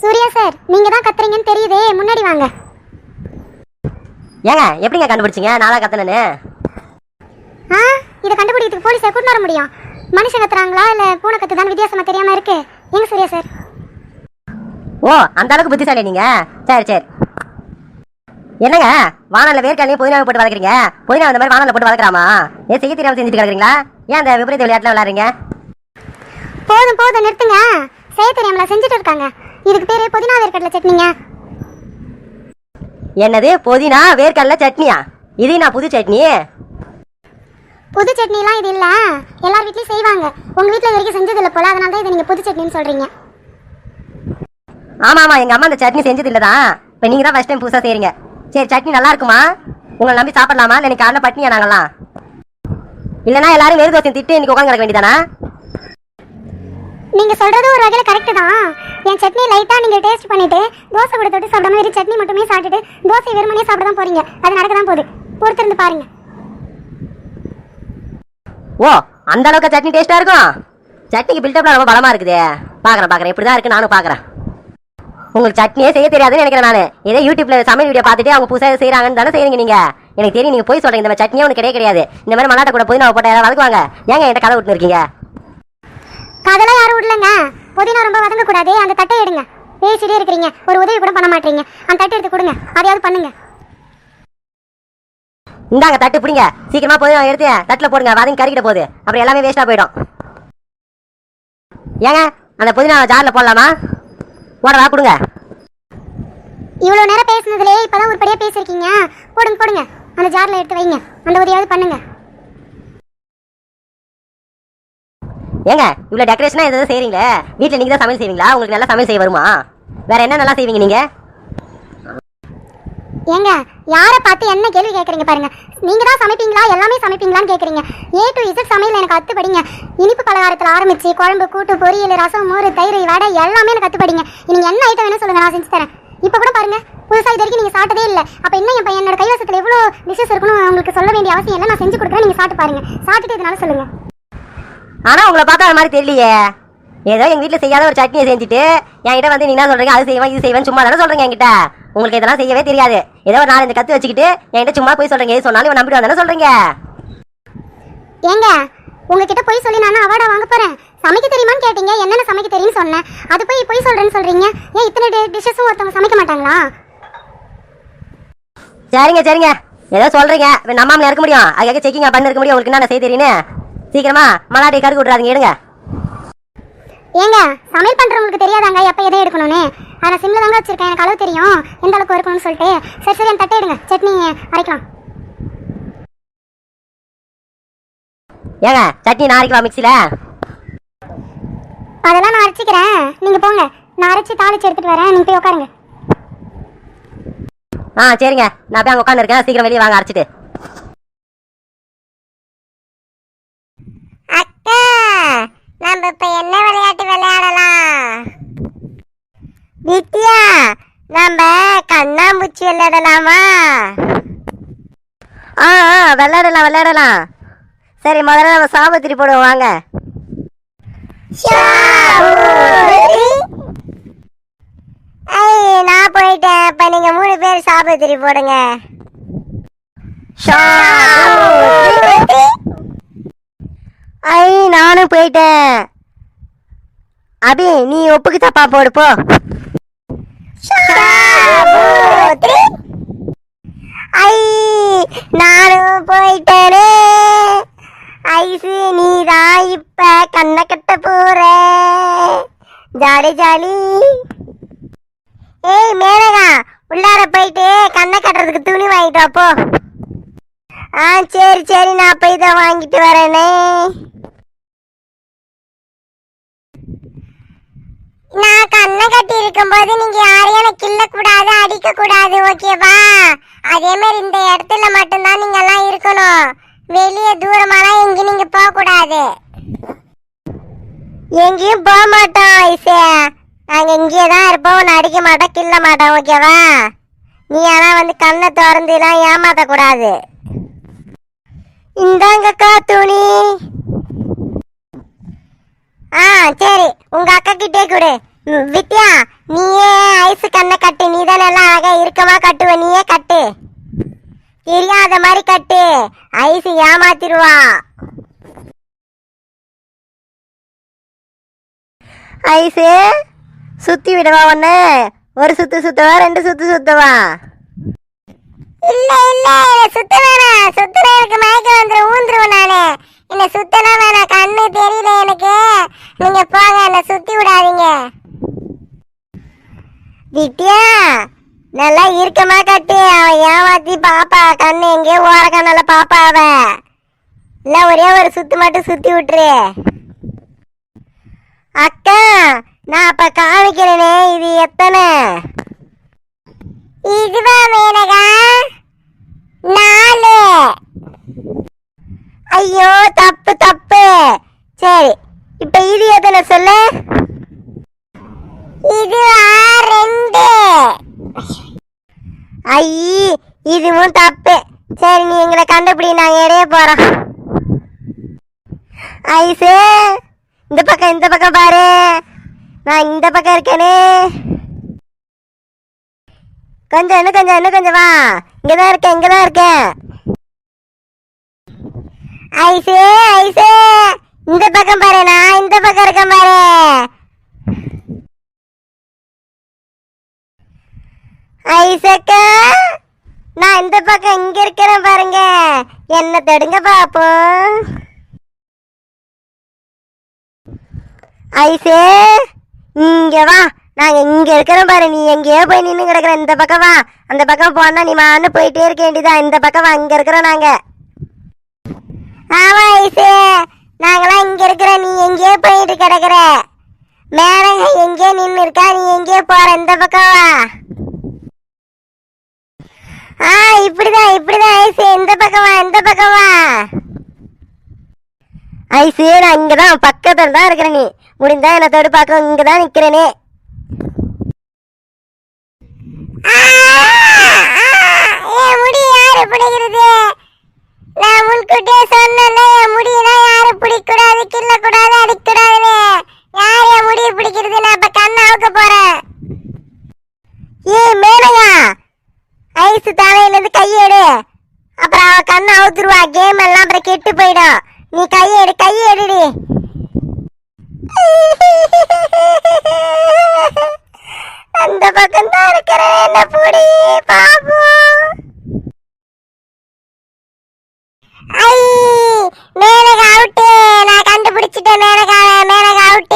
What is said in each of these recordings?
Surya sir நீங்க தான் கத்துறீங்கன்னு தெரியுதே. முன்னாடி வாங்க. ஏங்க எப்படிங்க கண்டுபிடிச்சிங்க? நான் தான் கத்தனேன்னு ஆ இதை கண்டுபிடிக்கிறதுக்கு போலீஸை கூட்டிட்டு வர முடியும். மனுஷன் கத்துறாங்களா? இல்ல பூனை கத்துதான் வித்தியாசமா தெரியாம இருக்கு? எங்க சூர்யா சார்? ஓ அந்த அளவுக்கு புத்திசாலி நீங்க? சரி சரி. என்னங்க வானல்ல வேர்க்கடலையும் புதினாவை போட்டு வளர்க்குறீங்க? புதினா அந்த மாதிரி வானல்ல போட்டு வளர்க்குறாமா? ஏன் செய்ய தெரியாம செஞ்சுட்டு கிடக்குறீங்களா? ஏன் அந்த விபரீத விளையாட்டுல விளையாடுறீங்க போதும் போதும் நிறுத்துங்க. செய்ய தெரியாமல செஞ்சுட்டு இருக்காங்க. இதுக்கு பேரு புதினா வேர்க்கடலை சட்னிங்க. என்னது புதினா வேர்க்கடலை சட்னியா? இது நான் புது சட்னி? புது சட்னிலாம் இது இல்ல. எல்லார் வீட்லயும் செய்வாங்க. உங்க வீட்ல இது வரைக்கும் செஞ்சது இல்ல போல. அதனால தான் இதை நீங்க புது சட்னின்னு சொல்றீங்க. ஆமா ஆமா எங்க அம்மா அந்த சட்னி செஞ்சது இல்லதான் இப்போ நீங்க தான் ஃபர்ஸ்ட் டைம் புதுசா செய்றீங்க. சரி சட்னி நல்லா இருக்குமா? உங்களை நம்பி சாப்பிடலாமா? இல்லை காலைல பட்னியா நாங்களாம் இல்லைன்னா எல்லாரும் வெறும் தோசை திட்டு இன்னைக்கு உட்காந்து கிடக்க வேண்டியதானா? நீங்க சொல்றது ஒரு வகையில கரெக்ட் தான். என் சட்னி லைட்டா நீங்க டேஸ்ட் பண்ணிட்டு தோசை கூட தொட்டு சாப்பிடாம வெறும் சட்னி மட்டுமே சாப்பிட்டுட்டு தோசை வெறுமனே சாப்பிட தான் போறீங்க. அது நடக்க தான் போகுது. பொறுத்திருந்து பாருங்க. ஓ அந்த அளவுக்கு சட்னி டேஸ்டா இருக்கும்? சட்னிக்கு பில்டப்லாம் ரொம்ப பலமா இருக்குது. பாக்குறேன் பாக்குறேன். இப்படி தான் இருக்கு நானும் பாக்குறேன். உங்களுக்கு சட்னியே செய்ய தெரியாதுன்னு நினைக்கிறேன் நான். ஏதோ யூடியூப்ல சமையல் வீடியோ பார்த்துட்டு அவங்க புதுசாக செய்றாங்கன்னு தானே செய்றீங்க நீங்க. எனக்கு தெரியும் நீங்க போய் சொல்றீங்க. இந்த மாதிரி சட்னியே உனக்கு கிடையாது கிடையாது. இந்த மாதிரி மல்லாட்ட கூட புதினா போட்டு யாராவது வதக்குவாங்க ஏங்க என்கிட்ட கதை விட்டு இருக்கீங்க? கதெல்லாம் யாரும் விடலங்க. புதினா ரொம்ப வதங்க கூடாது அந்த தட்டை எடுங்க. பேசிட்டே இருக்கிறீங்க. ஒரு உதவி கூட பண்ண மாட்டீங்க. அந்த தட்டை எடுத்து கொடுங்க. அதையாவது பண்ணுங்க. இந்தாங்க தட்டு பிடிங்க. சீக்கிரமா புதினா எடுத்து தட்டுல போடுங்க. வதங்கி கறிக்கிட்ட போகுது. அப்புறம் எல்லாமே வேஸ்டா போயிடும். ஏங்க அந்த புதினா ஜார்ல போடலாமா? போடவா கொடுங்க. இவ்வளவு நேரம் பேசுனதுலயே இப்பதான் ஒரு படியா பேசிருக்கீங்க போடுங்க போடுங்க. அந்த ஜார்ல எடுத்து வைங்க. அந்த உதவியாவது பண்ணுங்க. ஏங்க இவ்வளவு டெக்கரேஷனா எதாவது செய்றீங்களே? வீட்ல நீங்க தான் சமையல் செய்வீங்களா? உங்களுக்கு நல்லா சமையல் செய்ய வருமா? வேற என்ன நல்லா செய்வீங்க நீங்க? ஏங்க யாரை பார்த்து என்ன கேள்வி கேட்குறீங்க பாருங்க. நீங்க தான் சமைப்பீங்களா? எல்லாமே சமைப்பீங்களான்னு கேட்குறீங்க ஏ டு இசட் சமையல் எனக்கு கத்துப்படிங்க இனிப்பு பலகாரத்தில் ஆரம்பிச்சு குழம்பு கூட்டு பொரியல் ரசம் மோர் தயிர் வடை எல்லாமே எனக்கு கத்துப்படிங்க நீங்க என்ன ஐட்டம் வேணும் சொல்லுங்க நான் செஞ்சு தரேன். பாருங்க புதுசா இது வரைக்கும் நீங்க சாப்பிட்டதே இல்லை. அப்ப என்ன என் என்னோட கைவசத்தில் எவ்வளோ டிஷ்ஷஸ் இருக்கணும் உங்களுக்கு சொல்ல வேண்டிய அவசியம் இல்லை. நான் செஞ்சு கொடுக்குறேன். நீங்க சாப்பிட்டு பாருங்க. சாப்பிட்டுட்டு இதனால சொல்லுங்க. ஆனா உங்களை பார்த்தா அது மாதிரி தெரியலையே. ஏதோ எங்க வீட்ல செய்யாத ஒரு சட்னியை செஞ்சுட்டு என்கிட்ட வந்து நீங்க என்ன சொல்றீங்க? அது செய்வேன் இது செய்வேன் சும்மா தானே சொல்றீங்க என்கிட்ட? உங்களுக்கு இதெல்லாம் செய்யவே தெரியாது. ஏதோ ஒரு நாலஞ்சு கத்து வச்சுக்கிட்டு என்கிட்ட சும்மா போய் சொல்றீங்க. எது சொன்னாலும் இவன் நம்பிட்டு தானே சொல்றீங்க? ஏங்க உங்ககிட்ட போய் சொல்லி நான் அவார்டா வாங்க போறேன்? சமைக்க தெரியுமான்னு கேட்டீங்க. என்னென்ன சமைக்க தெரியும்னு சொன்னேன். அது போய் போய் சொல்றேன்னு சொல்றீங்க. ஏன் இத்தனை டிஷ்ஷஸும் ஒருத்தவங்க சமைக்க மாட்டாங்களா? சரிங்க சரிங்க. ஏதோ சொல்றீங்க. நம்மாமல இருக்க முடியும். அதுக்காக செக்கிங்க பண்ண இருக்க முடியும்? உங்களுக்கு என்ன செய்ய தெரியுன்னு? சீக்கிரமா மலாட்டி கருக்கு விட்றாதீங்க எடுங்க. ஏங்க சமையல் பண்றவங்களுக்கு தெரியாதாங்க எப்ப எதை எடுக்கணும்னு? அதை சிம்ல தாங்க வச்சிருக்கேன். எனக்கு அளவு தெரியும். எந்த அளவுக்கு இருக்கணும்னு சொல்லிட்டு. சரி சரி தட்டை எடுங்க. சட்னி அரைக்கலாம். ஏங்க சட்னி நாளைக்கு மிக்சில அதெல்லாம் நான் அரைச்சிக்கிறேன். நீங்க போங்க. நான் அரைச்சி தாளிச்சு எடுத்துட்டு வரேன். நீங்க போய் உட்காருங்க. ஆ சரிங்க. நான் போய் அங்கே உட்காந்துருக்கேன் சீக்கிரம் வெளியே வாங்க அரைச்சிட்டு அக்கா நம்ம இப்ப என்ன விளையாட்டு விளையாடலாம்? நித்யா நம்ம கண்ணாமூச்சி விளையாடலாமா? ஆ ஆ விளையாடலாம் விளையாடலாம். சரி முதல்ல நம்ம சாபத்திரி போடுவோம். வாங்க. நான் போயிட்டேன். இப்ப நீங்க மூணு பேர் சாபத்திரி போடுங்க. ஐ நானும் போயிட்டேன். அபி நீ ஒப்புக்கு தப்பா போடு போ. ஐ நானும் போயிட்டேனே. ஐசு நீ தான் இப்ப கண்ணை கட்ட போற. Jolly jolly. ஏய் மேனகா உள்ளார போயிட்டு கண்ணை கட்டுறதுக்கு துணி வாங்கிட்டு வா போ. ஆ சரி சரி நான் போய் தான் வாங்கிட்டு வரேனே. நான் கண்ணை கட்டி இருக்கும்போது நீங்க யாரையும் எனக்கு கிள்ள கூடாது அடிக்க கூடாது ஓகேவா? அதே மாதிரி இந்த இடத்துல மட்டும்தான் நீங்க எல்லாம் இருக்கணும். வெளியே தூரமாலாம் எங்கேயும் நீங்க போக கூடாது எங்கேயும் போக மாட்டோம் ஐசே. நாங்க இங்கேயே தான் இருப்போம். உன்னை அடிக்க மாட்டோம் கிள்ள மாட்டோம் ஓகேவா? நீ ஆனா வந்து கண்ணை திறந்து எல்லாம் ஏமாத்த கூடாது இந்தாங்கக்கா துணி. சரி. உங்க அக்கா கிட்டே கொடு. ம், வித்யா நீயே ஐஸ் கண்ணை கட்டு. நீ தானே எல்லாம் அழகா இருக்கமா கட்டுவ. நீயே கட்டு. தெரியாத மாதிரி கட்டு. ஐஸ் ஏமாத்திருவா ஐசு சுத்தி விடவா ஒன்று ஒரு சுத்து சுத்தவா ரெண்டு சுத்து சுத்தவா? இல்ல இல்ல என்ன சுத்த வேணாம் சுத்தின எனக்கு மயக்கம் வந்துரும். ஊந்துருவேன் நானு. என்ன சுத்தனா வேணாம் கண்ணு தெரியல எனக்கு. நீங்க போங்க என்ன சுத்தி விடாதீங்க. வித்யா நல்லா இருக்கமா கட்டி. அவன் ஏமாத்தி பாப்பா. கண்ணு எங்கேயோ ஓர கண்ணால பாப்பா அவ. இல்ல ஒரே ஒரு சுத்து மட்டும் சுத்தி விட்டுரு. அக்கா நான் அப்ப காமிக்கிறேனே இது எத்தனை? இதுதான் மேனகா? நாலு. ஐயோ தப்பு தப்பு. சரி இப்ப இது எத்தனை சொல்லு? இது ரெண்டு. ஐய இதுவும் தப்பு. சரி நீ எங்களை கண்டுபிடி நாங்க இடைய போறோம். ஐசு இந்த பக்கம் இந்த பக்கம் பாரு. நான் இந்த பக்கம் இருக்கேனே. கொஞ்சம் இன்னும் கொஞ்சம் இன்னும் கொஞ்சம் வா. இங்கதான் இருக்கேன் இங்கதான் இருக்கேன். ஐசே ஐசே. இந்த பக்கம் பாரு நான் இந்த பக்கம் இருக்கேன் பாரு. ஐசக்கா நான் இந்த பக்கம் இங்க இருக்கிறேன் பாருங்க. என்ன தடுங்க பாப்போம். ஐசே இங்க வா. நாங்க இங்க இருக்கிறோம் பாரு. நீ எங்கேயோ போய் நின்று கிடக்குற. இந்த பக்கம் வா. அந்த பக்கம் போனா நீ மான்னு போயிட்டே இருக்க வேண்டியதா. இந்த பக்கம் வா. இங்க இருக்கிறோம் நாங்க. ஆமா ஐசே. நாங்களாம் இங்க இருக்கிற நீ எங்கேயோ போயிட்டு கிடக்குற. மேனங்க எங்கேயோ நின்று இருக்கா? நீ எங்கேயோ போற. இந்த பக்கம் வா. ஆ இப்படிதான் இப்படிதான் ஐசே. இந்த பக்கம் வா இந்த பக்கம் வா. ஐசே நான் இங்கதான் பக்கத்துல தான் இருக்கிறேன் நீ. முடிந்தா என்ன தொடு இங்கே தான் நிக்கிறேனே. என் முடி யாரு பிடிக்கிறது? நான் முன்கூட்டியே சொன்னேன்ல என் முடியெல்லாம் யாரு பிடிக்கூடாது கிள்ளக்கூடாது அடிக்கக்கூடாதுன்னு. யார் என் முடியை பிடிக்கிறது? நான் இப்ப கண்ணை அவுக்க போகிறேன் ஏய் மேனகா ஐஸ் தலையிலேருந்து கையெடு. அப்புறம் அவ கண்ணை அவுத்துருவா. கேம் எல்லாம் அப்புறம் கெட்டு போயிடும். நீ கையெடு கையெடுடி அந்த பக்கம் தான் குடி பாபு ஐ மேலக அவுட் நான் கண்டுபிடிச்சிட்டேன் மேலக மேலக அவுட்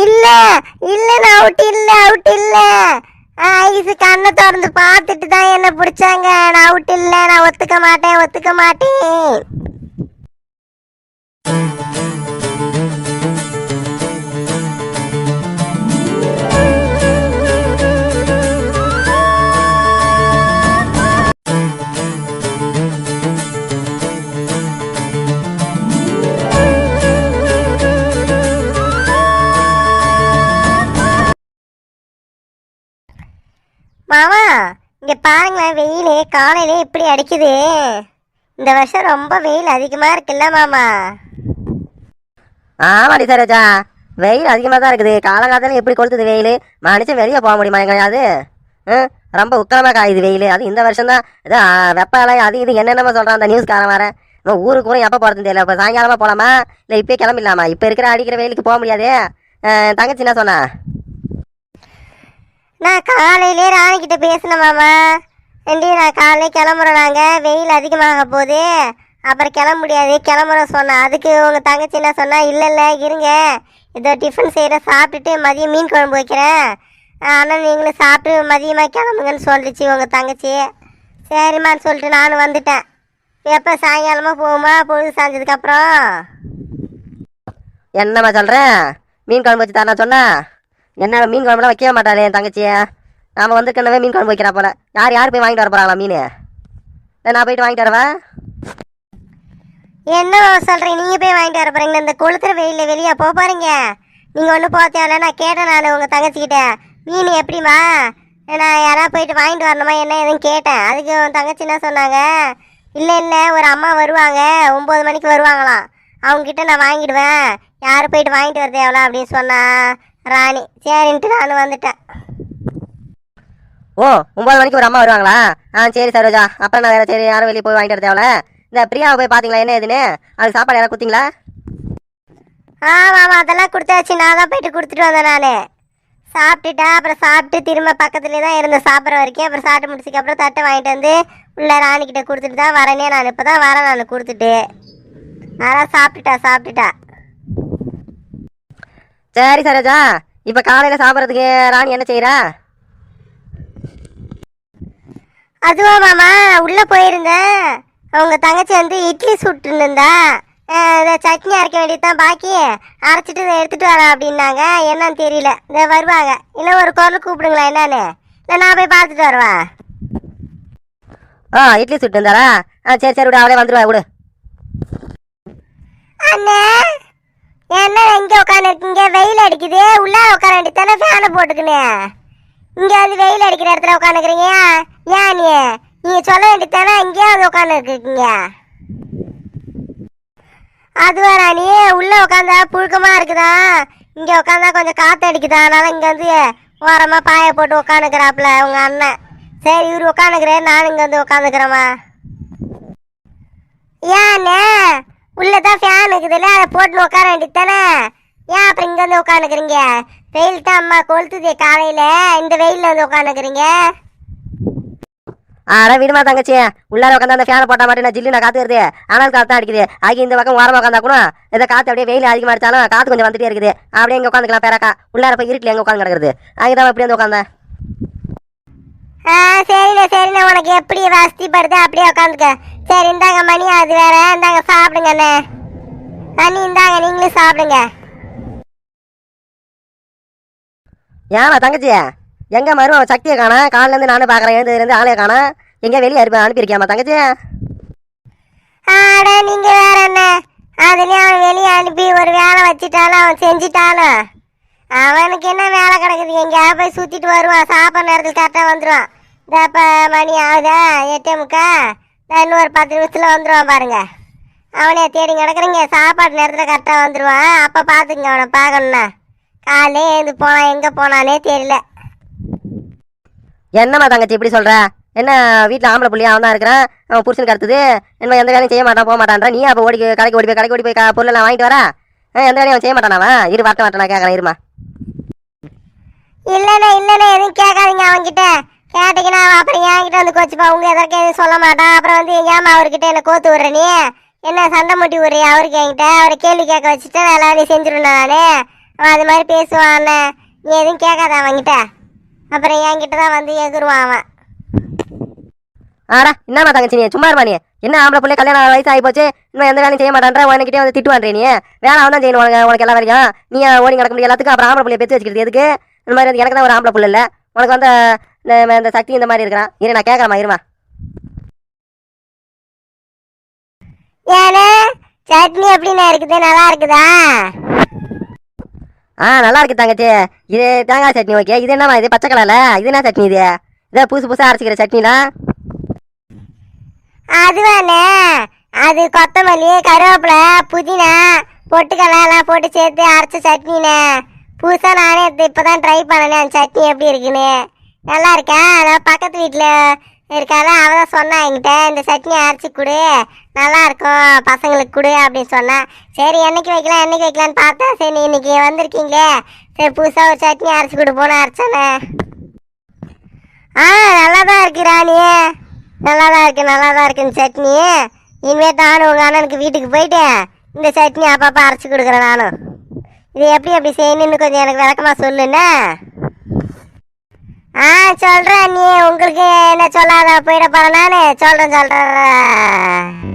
இல்ல இல்ல நான் அவுட் இல்ல அவுட் இல்ல. ஐஸ் கண்ணை திறந்து பார்த்துட்டு தான் என்ன பிடிச்சாங்க. நான் அவுட் இல்ல நான் ஒத்துக்க மாட்டேன் ஒத்துக்க மாட்டேன். இங்கே பாருங்களேன் வெயில் காலையிலே இப்படி அடிக்குது. இந்த வருஷம் ரொம்ப வெயில் அதிகமாக இருக்குல்ல மாமா? ஆமாடி சரோஜா வெயில் அதிகமாக தான் இருக்குது. காலங்காலத்தில் எப்படி கொளுத்துது வெயில்? மனுஷன் வெளியே போக முடியுமா எங்கேயாவது? ம், ரொம்ப உக்கரமாக காயுது வெயில். அது இந்த வருஷம் தான். இது ஆ, வெப்ப அலை அது இது என்னென்னமோ சொல்கிறான் அந்த நியூஸ்காரன் வரேன் நம்ம ஊருக்கு கூட எப்போ போகிறது தெரியல. இப்போ சாயங்காலமாக போகலாமா இல்லை இப்போயே கிளம்பிடலாமா? இப்போ இருக்கிற அடிக்கிற வெயிலுக்கு போக முடியாதே. தங்கச்சி என்ன சொன்னா? நான் காலையிலே ராணி கிட்ட பேசினேன் மாமா. ஏண்டி நான் காலையிலே கிளம்புறோம் நாங்கள் வெயில் அதிகமாக போகுது. அப்புறம் கிளம்ப முடியாது. கிளம்புறோம் சொன்னேன் அதுக்கு உங்கள் தங்கச்சி என்ன சொன்னா இல்லை இல்லை இருங்க. ஏதோ டிஃபன் செய்கிற சாப்பிட்டுட்டு மதியம் மீன் குழம்பு வைக்கிறேன். ஆனால் நீங்களும் சாப்பிட்டு மதியமாக கிளம்புங்கன்னு சொல்லிச்சு உங்கள் தங்கச்சி. சரிம்மான்னு சொல்லிட்டு நானும் வந்துட்டேன். எப்போ சாயங்காலமாக போகுமா? பொழுது சாஞ்சதுக்கப்புறம் என்னம்மா சொல்கிறேன் மீன் குழம்பு வச்சு தரேன் சொன்னா? என்ன மீன் குழம்புலாம் வைக்கவே மாட்டாளே என் தங்கச்சி நாம வந்துருக்கவே மீன் குழம்பு வைக்கிறா போல. யார் யார் போய் வாங்கிட்டு வர போகிறாங்களா மீன் நான் போயிட்டு வாங்கிட்டு வரவா? என்ன சொல்றீங்க நீங்க போய் வாங்கிட்டு வர போறீங்க இந்த கொளுத்துற வெயிலில் வெளியே போக போகிறீங்க நீங்க ஒன்றும் போக தேவையில்ல நான் கேட்டேன் நான் உங்க தங்கச்சிக்கிட்ட மீன் எப்படிமா நான் யாராவது போயிட்டு வாங்கிட்டு வரணுமா என்ன ஏதுன்னு கேட்டேன். அதுக்கு உன் தங்கச்சி என்ன சொன்னாங்க? இல்லை இல்லை ஒரு அம்மா வருவாங்க ஒம்பது மணிக்கு வருவாங்களாம். அவங்கக்கிட்ட நான் வாங்கிடுவேன். யார் போயிட்டு வாங்கிட்டு வரது எவ்வளோ அப்படின்னு சொன்னா. ராணி. சரின்ட்டு நான் வந்துட்டேன். ஓ ஒன்பது மணிக்கு ஒரு அம்மா வருவாங்களா? ஆ சரி சரோஜா. அப்புறம் நான் வேற சரி யாரும் வெளியே போய் வாங்கிட்டு வரதேவல இந்த பிரியாவை போய் பார்த்தீங்களா என்ன ஏதுன்னு? அதுக்கு சாப்பாடு யாராவது குத்திங்களா ஆமாம் ஆமாம் அதெல்லாம் கொடுத்தாச்சு. நான் தான் போயிட்டு கொடுத்துட்டு வந்தேன் நான். சாப்பிட்டுட்டா அப்புறம் சாப்பிட்டு திரும்ப பக்கத்துலேயே தான் இருந்தேன் சாப்பிட்ற வரைக்கும். அப்புறம் சாப்பிட்டு முடிச்சதுக்கு அப்புறம் தட்டை வாங்கிட்டு வந்து உள்ள ராணிக்கிட்ட கொடுத்துட்டு தான் வரேனே. நான் இப்போ தான் வரேன் நான் கொடுத்துட்டு. அதான் சாப்பிட்டுட்டா சாப்பிட்டுட்டா சரி சரோஜா. இப்போ காலையில் சாப்பிட்றதுக்கு ராணி என்ன செய்கிறா அதுவா மாமா உள்ளே போயிருந்தேன் அவங்க தங்கச்சி வந்து இட்லி இதை சட்னி அரைக்க வேண்டியது தான் பாக்கி. அரைச்சிட்டு இதை எடுத்துட்டு வரேன் அப்படின்னாங்க. என்னன்னு தெரியல. இதை வருவாங்க. இல்லை ஒரு குரல் கூப்பிடுங்களா என்னன்னு. இல்லை நான் போய் பார்த்துட்டு வருவேன் ஆ இட்லி சுட்டு இருந்தாரா? ஆ சரி சரி விடு. அவளே வந்துடுவா விடு. அண்ணே! என்ன இங்கே உட்காந்துருக்கீங்க வெயில் அடிக்குது. உள்ளார உட்கார வேண்டியதானே ஃபேனை போட்டுக்கினே. இங்கே வந்து வெயில் அடிக்கிற இடத்துல உட்காந்துக்கிறீங்க ஏன் நீ? நீங்கள் சொல்ல வேண்டியதானே இங்கேயே வந்து உட்காந்துருக்கீங்க அதுவா ராணி உள்ளே உட்காந்தா புழுக்கமாக இருக்குதா? இங்கே உட்காந்தா கொஞ்சம் காற்று அடிக்குதா? அதனால இங்கே வந்து ஓரமாக பாயை போட்டு உட்காந்துக்கிறாப்புல உங்கள் அண்ணன். சரி இவர் உட்காந்துக்கிறேன் நானும் இங்கே வந்து உட்காந்துக்கிறேம்மா ஏண்ணே உள்ளதான் ஃபேன் இருக்குதுல்ல அதை போட்டு உட்கார வேண்டியது தானே ஏன் அப்புறம் இங்க வந்து உட்காந்துக்கிறீங்க வெயில் தான் அம்மா கொளுத்துதே காலையில. இந்த வெயில்ல வந்து உட்காந்துக்கிறீங்க ஆட விடுமா தங்கச்சி உள்ளார உட்காந்து அந்த ஃபேனை போட்டா மட்டும் நான் ஜில்லு நான் காத்து வருது ஆனால் காத்து தான் அடிக்குது. ஆகி இந்த பக்கம் ஓரமாக உட்காந்தா கூட இதை காத்து அப்படியே வெயில் அதிகமாக அடிச்சாலும் காத்து கொஞ்சம் வந்துட்டே இருக்குது. அப்படியே இங்கே உட்காந்துக்கலாம் பேராக்கா. உள்ளார போய் இருட்டில் எங்கே உட்காந்து கிடக்குறது? ஆகி தான் இப்படி வந்து உட்காந்தேன் ஆ சரிண்ணே சரிண்ணே. உனக்கு எப்படி வசதி படுது அப்படியே உட்காந்துக்க. சரி இந்தாங்க மணி அது வேற. இந்தாங்க சாப்பிடுங்க அண்ணே. அண்ணி இந்தாங்க நீங்களும் சாப்பிடுங்க. ஏமா தங்கச்சி? எங்க மருமக சக்தியை காணா? காலிலேருந்து நானும் பார்க்குறேன். எழுந்ததுலேருந்து ஆளே காணா? எங்கே வெளியே அனுப்பி அனுப்பியிருக்கியாமா தங்கச்சி? ஆட நீங்க வேற என்ன அதுலயும் அவன் வெளியே அனுப்பி ஒரு வேலை வச்சுட்டாலும் அவன் செஞ்சுட்டாலும் அவனுக்கு என்ன வேலை கிடக்குது? எங்கேயா போய் சுத்திட்டு வருவான். சாப்பிட்ற நேரத்தில் கரெக்டாக வந்துடுவான் இந்த இப்போ மணி ஆகுதா? எட்டே முக்கா? இன்னும் ஒரு பத்து நிமிஷத்தில் வந்துடுவான் பாருங்க. அவனே தேடி கிடக்குறீங்க. சாப்பாடு நேரத்தில் கரெக்டாக வந்துடுவான் அப்போ பார்த்துங்க அவனை பார்க்கணுண்ணா காலையிலே எழுந்து போனான் எங்கே போனானே தெரியல. என்னம்மா தங்கச்சி இப்படி சொல்ற? என்ன வீட்டில் ஆம்பளை புள்ளியா அவன் தான் இருக்கிறான் அவன் புருஷனுக்கு அடுத்தது. என்ன எந்த வேலையும் செய்ய மாட்டான் போக மாட்டான்ற நீ அப்போ ஓடி கடைக்கு ஓடி போய் கடைக்கு ஓடி போய் பொருளெல்லாம் வாங்கிட்டு வரா? எந்த வேலையும் அவன் செய்ய மாட்டானா இரு வரட்ட வரட்ட கேட்கறேன் இருமா இல்லைண்ணே இல்லைண்ணே எதுவும் கேட்காதீங்க அவன்கிட்ட. கேட்டீங்கன்னா அப்புறம் என்கிட்ட வந்து கோச்சுப்பா? உங்க எதற்கு எதுவும் சொல்ல மாட்டான் அப்புறம் வந்து ஏமா அவர்கிட்ட என்ன கோத்து விடுற நீ? என்ன சண்டை முட்டி விடுறிய அவருக்கு என்கிட்ட? அவரை கேள்வி கேட்க வச்சுட்டு வேலை நீ செஞ்சிருந்தேன் அவன் அது மாதிரி பேசுவான் அண்ணன் நீ எதுவும் கேட்காத அவன்கிட்ட. அப்புறம் என்கிட்ட தான் வந்து எகுருவான் அவன். ஆடா என்னம்மா தங்கச்சி நீ? சும்மா இருமா நீ? என்ன ஆம்பளை பிள்ளை கல்யாணம் வயசு ஆகி போச்சு இன்னும் எந்த வேலையும் செய்ய மாட்டான்ற? உனக்கிட்டே வந்து திட்டுவான்றே நீ? வேலை அவன் தான் செய்யணும் உனக்கு உனக்கு எல்லா வரைக்கும் நீ ஓடி கிடக்க முடியும் எல்லாத்துக்கும் அப்புறம் ஆம்பளை பிள்ளை பெற்று வச்சுக்கிறது எதுக்கு? இந்த மாதிரி வந்து எனக்கு தான் ஒரு ஆம்பளை பிள்ளை இல்லை. உனக்கு வந்து இந்த சக்தி இந்த மாதிரி இருக்கிறான். இரு நான் கேட்கறேம்மா இருமா. ஏண்ணே சட்னி எப்படிண்ணே இருக்குது? நல்லா இருக்குதா? ஆ நல்லா இருக்கு தங்கச்சி. இது தேங்காய் சட்னி ஓகே. இது என்னம்மா இது? பச்சை கலர்ல? இது என்ன சட்னி இது? இதை புதுசு புதுசாக அரைச்சிக்கிற சட்னிலாம் அதுவாண்ணே. அது கொத்தமல்லி கருவேப்பிலை புதினா பொட்டுக்கடலை எல்லாம் போட்டு சேர்த்து அரைச்ச சட்னிண்ணே. புதுசாக நானே இப்போ தான் ட்ரை பண்ணனே அந்த சட்னி எப்படி இருக்குன்னு. நல்லா இருக்கா? அதான் பக்கத்து வீட்டில் இருக்கால அவள் தான் சொன்னா என்கிட்ட இந்த சட்னி அரைச்சி கொடு நல்லா இருக்கும் பசங்களுக்கு கொடு அப்படின்னு சொன்னா. சரி என்னைக்கு வைக்கலாம் என்னைக்கு வைக்கலான்னு பார்த்தேன் சரி இன்னைக்கு வந்திருக்கீங்களே. சரி புதுசாக ஒரு சட்னி அரைச்சி கொடு போன அரைச்சானே. ஆ நல்லா தான் இருக்கு ராணி நல்லா தான் இருக்கு நல்லா தான் இருக்கு இந்த சட்னி. இனிமேல் தானும் உங்கள் அண்ணனுக்கு வீட்டுக்கு போயிட்டு இந்த சட்னி அப்பப்போ அரைச்சி கொடுக்குறேன் நானும் இது எப்படி எப்படி செய்யணும்னு கொஞ்சம் எனக்கு விளக்கமாக சொல்லுண்ணா? ஆ சொல்கிறேன் நீ. உங்களுக்கு என்ன சொல்லாத போயிட போகிறேன் நான். சொல்கிறேன் சொல்கிறேன்